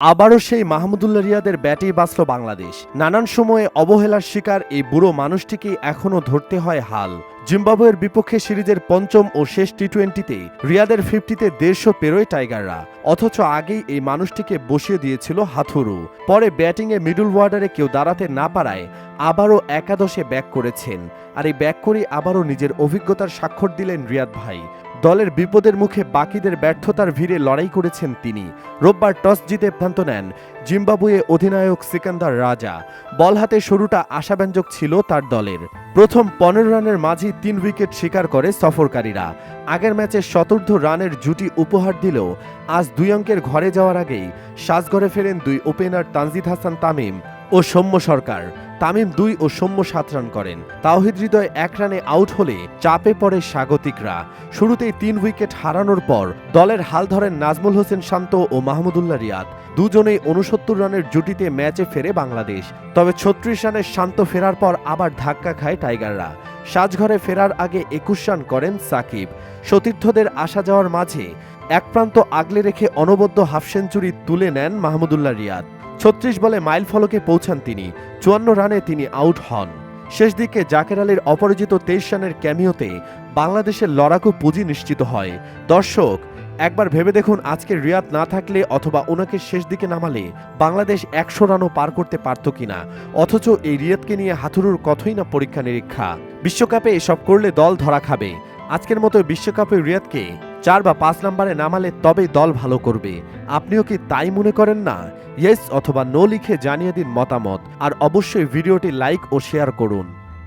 আবারও সেই মাহমুদুল্লাহ রিয়াদের ব্যাটেই বাঁচল বাংলাদেশ। নানান সময়ে অবহেলার শিকার এই বুড়ো মানুষটিকে এখনও ধরতে হয় হাল। জিম্বাবুয়ের বিপক্ষে সিরিজের পঞ্চম ও শেষ টি টোয়েন্টিতে রিয়াদের ফিফটিতে দেড়শো পেরোয় টাইগাররা, অথচ আগেই এই মানুষটিকে বসিয়ে দিয়েছিল হাথুরু। পরে ব্যাটিংয়ে মিডল ওয়ার্ডারে কেউ দাঁড়াতে না পারায় আবারও একাদশে ব্যাক করেছেন। আর এই ব্যাক করে আবারও নিজের অভিজ্ঞতার স্বাক্ষর দিলেন রিয়াদ ভাই। দলের বিপদের মুখে বাকিদের ব্যর্থতার ভিড়ে লড়াই করেছেন তিনি। রোববার টস জিতে প্রান্ত নেন জিম্বাবুয়ে অধিনায়ক সিকান্দার রাজা। বল হাতে শুরুটা আশাব্যঞ্জক ছিল তার দলের। প্রথম পনেরো রানের মাঝে তিন উইকেট শিকার করে সফরকারীরা। আগের ম্যাচে শতার্ধ রানের জুটি উপহার দিলেও আজ দুই অঙ্কের ঘরে যাওয়ার আগেই সাজঘরে ফেরেন দুই ওপেনার তানজিদ হাসান তামিম। ও সৌম্য সরকার। তামিম দুই ও সৌম্য সাত রান করেন। তাওহিদ হৃদয় এক রানে আউট হলে চাপে পড়ে স্বাগতিকরা। শুরুতেই তিন উইকেট হারানোর পর দলের হাল ধরেন নাজমুল হোসেন শান্ত ও মাহমুদুল্লাহ রিয়াদ। দুজনেই উনসত্তর রানের জুটিতে ম্যাচে ফেরে বাংলাদেশ। তবে ছত্রিশ রানের শান্ত ফেরার পর আবার ধাক্কা খায় টাইগাররা। সাজঘরে ফেরার আগে একুশ রান করেন সাকিব। সতীর্থদের আসা যাওয়ার মাঝে এক প্রান্ত আগলে রেখে অনবদ্য হাফ সেঞ্চুরি তুলে নেন মাহমুদুল্লাহ রিয়াদ। ছত্রিশ বলে মাইল ফলকে পৌঁছান তিনি, চুয়ান্ন রানে তিনি আউট হন। শেষ দিকে জাকের আলীর অপরাজিত তেইশ রানের ক্যামিওতে বাংলাদেশের লড়াকু পুঁজি নিশ্চিত হয়। দর্শক একবার ভেবে দেখুন, আজকে রিয়াদ না থাকলে অথবা ওনাকে শেষ দিকে নামালে বাংলাদেশ একশো রানও পার করতে পারত কিনা? অথচ এই রিয়াদকে নিয়ে হাথুরুর কথই না পরীক্ষা নিরীক্ষা। বিশ্বকাপে এসব করলে দল ধরা খাবে। আজকের মতো বিশ্বকাপে রিয়াদকে চার বা পাঁচ নম্বরে নামালে তবেই দল ভালো করবে। আপনিও কি তাই মনে করেন না? ইয়েস অথবা নো লিখে জানিয়ে দিন মতামত। আর অবশ্যই ভিডিওটি লাইক ও শেয়ার করুন।